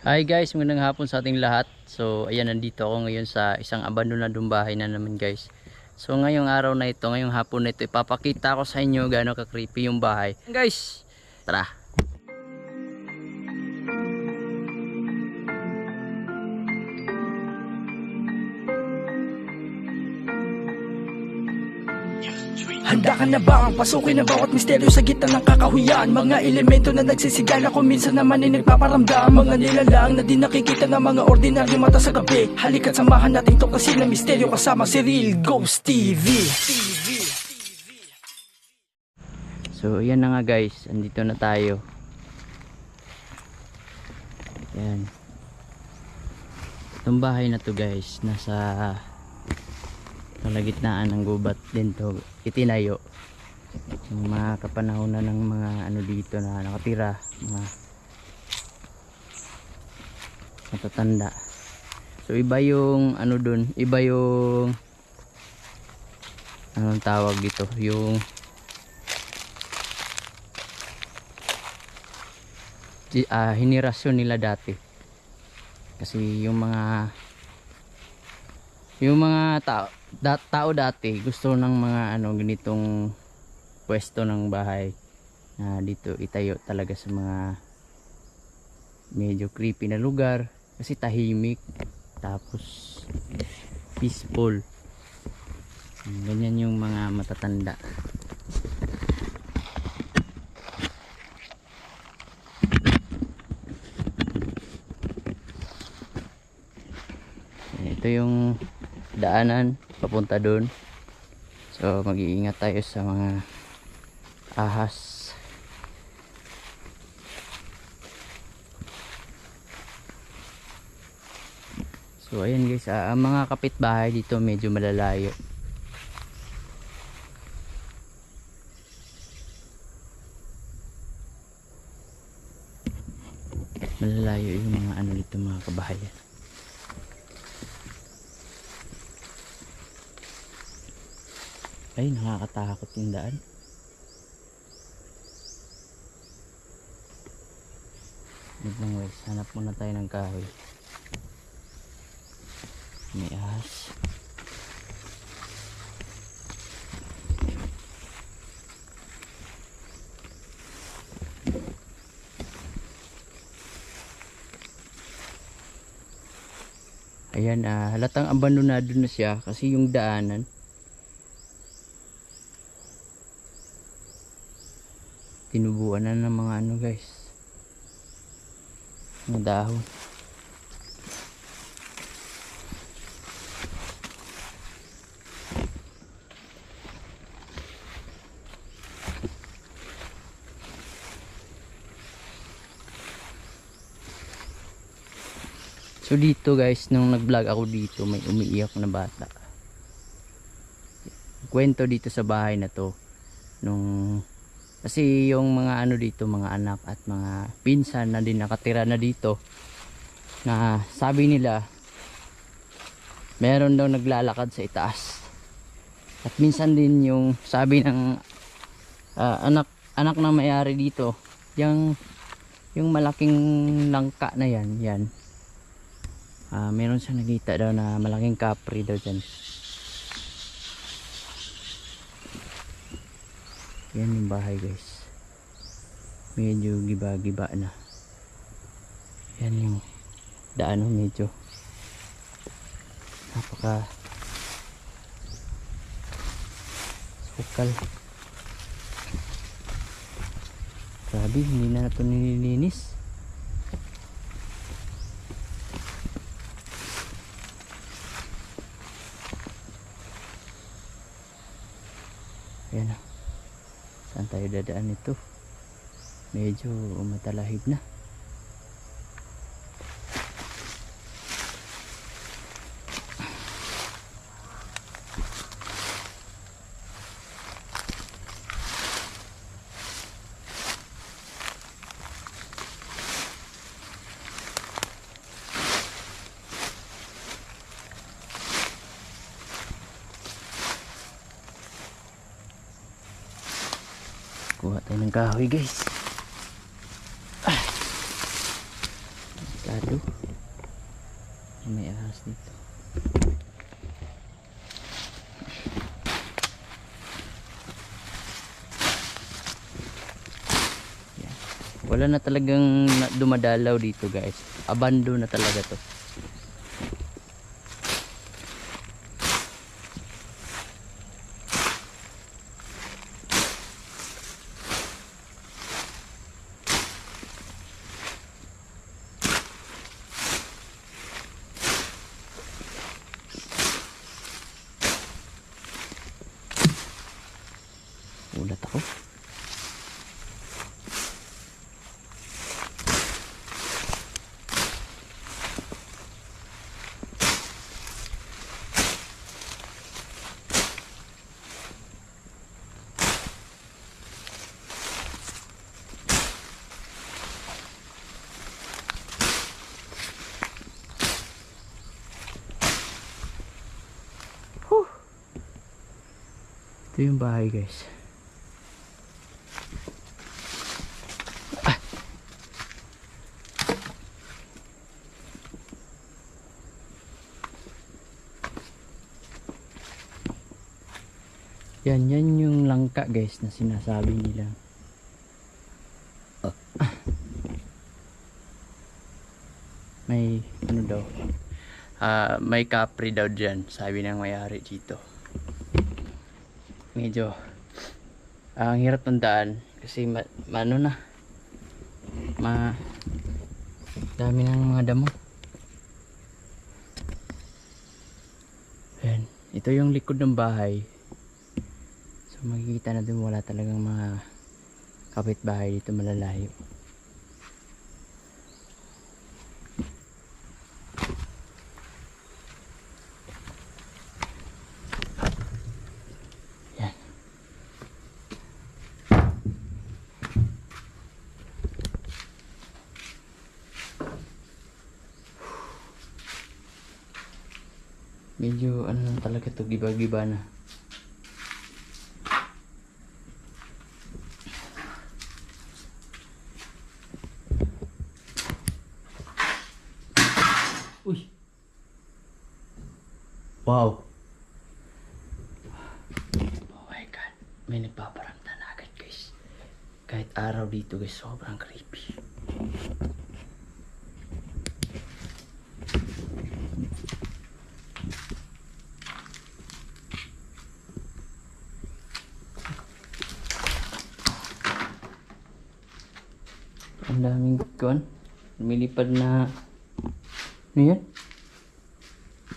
Hi guys, magandang hapon sa ating lahat. So, ayan, nandito ako ngayon sa isang abandonadong bahay na naman guys. So, ngayong araw na ito, ngayong hapon na ito, ipapakita ko sa inyo gaano ka-creepy yung bahay. Guys, tara! Handa ka na ba ang pasukin ang bawat misteryo sa gitna ng kakahuyan? Mga elemento na nagsisigala kung minsan naman ay nagpaparamdam. Mga nilalang na di nakikita ng mga ordinaryo mata sa gabi. Halika't samahan natin to kasi na misteryo kasama si Real Ghost TV So, ayan na nga guys, andito na tayo. Ayan. Itong bahay na to guys, nasa kalagitnaan ng gubat din to itinayo. Yung mga kapanahon na ng mga ano dito na nakatira, mga matatanda. So iba yung ano dun, iba yung anong tawag dito, yung di- ah, hinirasyon nila dati kasi yung mga yung mga tao, da, tao dati gusto ng mga ano ganitong pwesto ng bahay na dito itayo talaga sa mga medyo creepy na lugar kasi tahimik tapos peaceful. Ganyan yung mga matatanda. Ito yung daanan papunta doon so mag-iingat tayo sa mga ahas. So ayan guys ah, ang mga kapitbahay dito medyo malalayo. Malalayo yung mga ano dito mga kabahayan Ay, nakakatakot yung daan. Wait lang guys, hanap muna tayo ng kahoy. May ahas. Ayan, ah, halatang abandonado na siya kasi yung daanan tinubuan na ng mga ano guys. Mga dahon. So dito guys nung nag vlog ako dito may umiiyak na bata. Kwento dito sa bahay na to nung kasi yung mga ano dito, mga anak at mga pinsan na din nakatira na dito na sabi nila meron daw naglalakad sa itaas. At minsan din yung sabi ng ah, anak anak na may-ari dito, yung yung malaking langka na yan, yan. Ah, meron siya nakita daw na malaking kapri daw dyan. Yan yung bahay guys. Medyo giba-giba na. Yan yung daan medyo napaka sukal. Grabe, hindi na ito nililinis. Ayan na. Saan tayo dadaan nito? Medyo matalahib na. Kuha tayo ng kahoy guys. Ah. Dito. May ahas dito. Wala na talagang dumadalaw dito guys. Abando na talaga to. Ito yung bahay guys. Yan, yan yung langka guys na sinasabi nila. Ah. May ano daw? Ah, may capri daw dyan, sabi ng may-ari dito. Medyo ah, ang hirap ng daan kasi ma, ma- na ma dami ng mga damo. Ayan, ito yung likod ng bahay. So makikita na din wala talagang mga kapitbahay dito malalayo. Medyo ano lang talaga to giba-giba na. Uy. Wow. Oh my god. May nagpaparamdam na agad guys. Kahit araw dito guys, sobrang creepy. Ang kuan. Lumilipad na ano yan?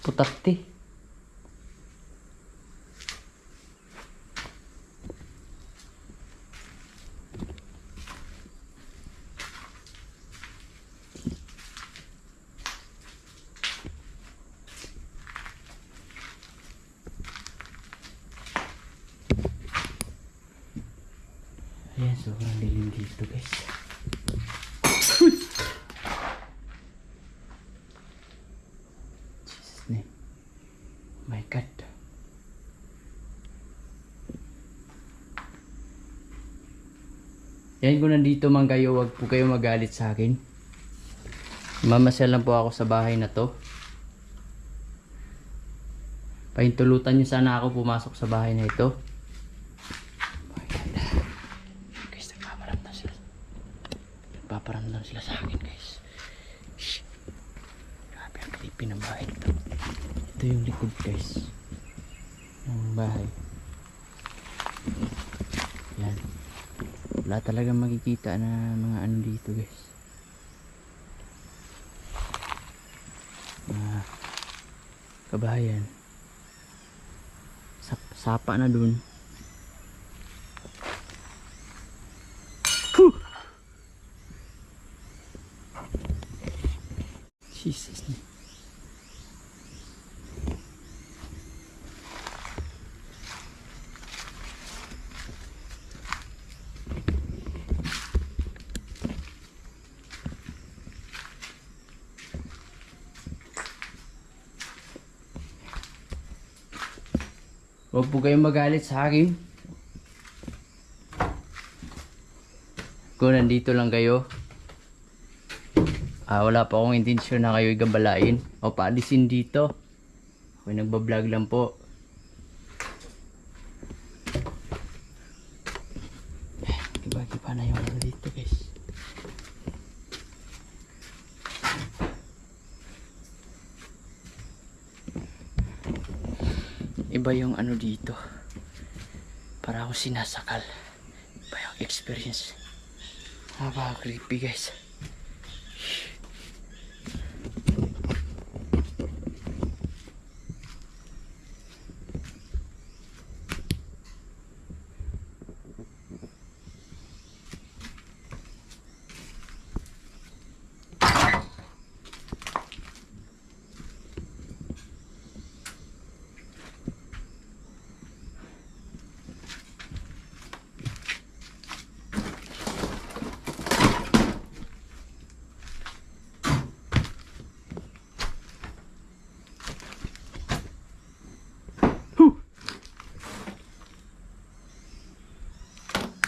Putakti. Ayan, sobrang dilim dito guys. Jesus name. My God. Yan kung nandito man kayo, wag po kayo magalit sa akin. Mamasyal lang po ako sa bahay na to. Pahintulutan niyo sana ako pumasok sa bahay na ito. Guys, nagpaparamdam sila. Nagpaparamdam sila sa akin guys. Shh. Grabe ang creepy ng bahay ito. Ito yung likod guys. Ng bahay. Yan. Wala talagang makikita na mga ano dito guys. Mga kabahayan. Sap sapa na dun. Huwag po kayong magalit sa akin. Kung nandito lang kayo. Ah, wala pa akong intensyon na kayo igabalain o paalisin dito. Ako nagbablog lang po. Iba-iba na yung ano dito guys. Iba yung ano dito. Para ako sinasakal. Iba yung experience. Napaka creepy guys.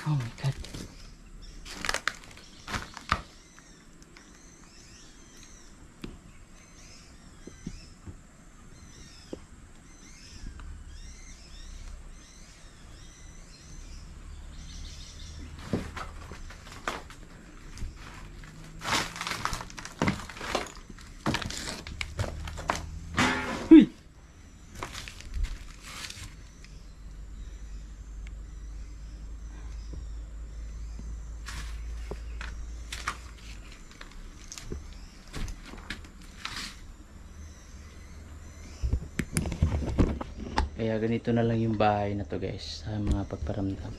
Oh my god. Huy! Kaya ganito na lang yung bahay na to guys sa mga pagparamdam.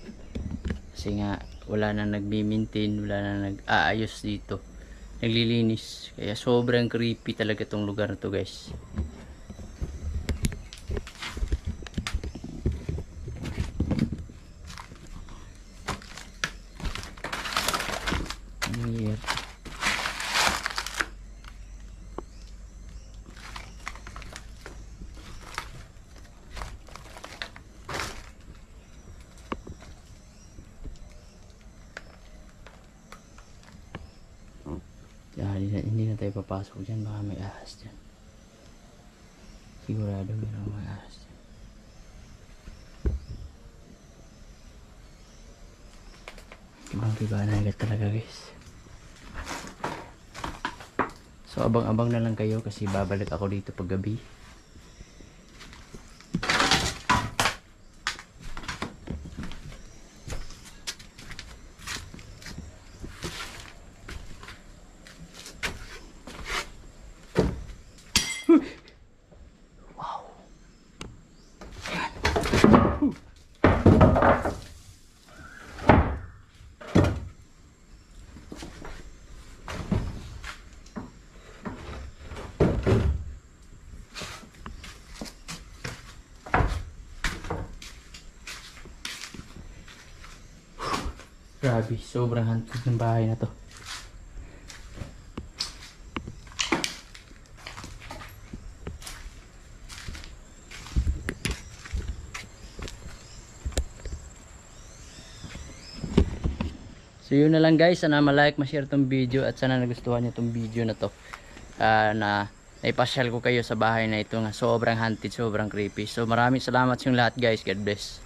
Kasi nga wala na nagmi-maintain, wala na nag-aayos dito. Naglilinis. Kaya sobrang creepy talaga tong lugar na to guys. Weird. Yan, hindi, na, hindi na tayo papasok dyan. Baka may ahas dyan. Sigurado meron may ahas dyan. Ibang iba na agad talaga guys. So abang-abang na lang kayo kasi babalik ako dito pag gabi. Grabe, sobrang hantig ng bahay na to. So yun na lang guys, sana ma-like, ma-share tong video at sana nagustuhan niyo tong video na to. Ah, na naipasyal ko kayo sa bahay na ito nga sobrang haunted, sobrang creepy. So maraming salamat sa lahat guys. God bless.